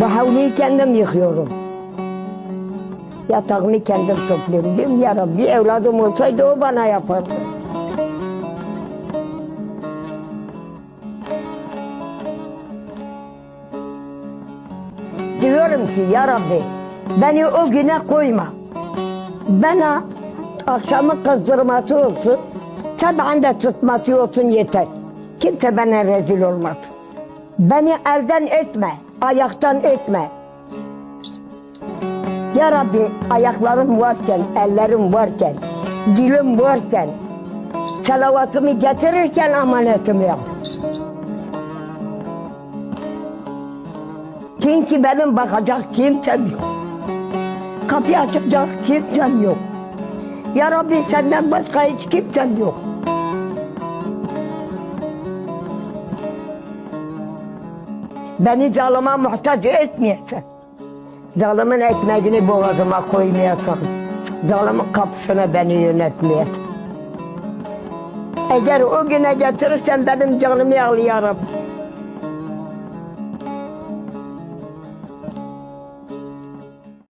Bu havluyu kendim yıkıyorum. Yatağını kendim topluyorum. Diyorum ya Rabbi evladım olsaydı o bana yapardı. Diyorum ki ya Rabbi beni o güne koyma. Bana akşamı kızdırması olsun, sabahın da tutması olsun yeter. Kimse bana rezil olmaz. Beni elden etme, ayaktan etme. Ya Rabbi ayaklarım varken, ellerim varken, dilim varken, salavatımı getirirken amanetimi yap. Çünkü benim bakacak kimsem yok. Kapıyı açacak kimsem yok. Ya Rabbi senden başka hiç kimsem yok. Beni zalıma muhtaç etmeyesin. Zalimin ekmeğini boğazıma koymayasın. Zalimin kapısına beni yönetmeyesin. Eğer o güne getirirsen benim canımı Rabbi.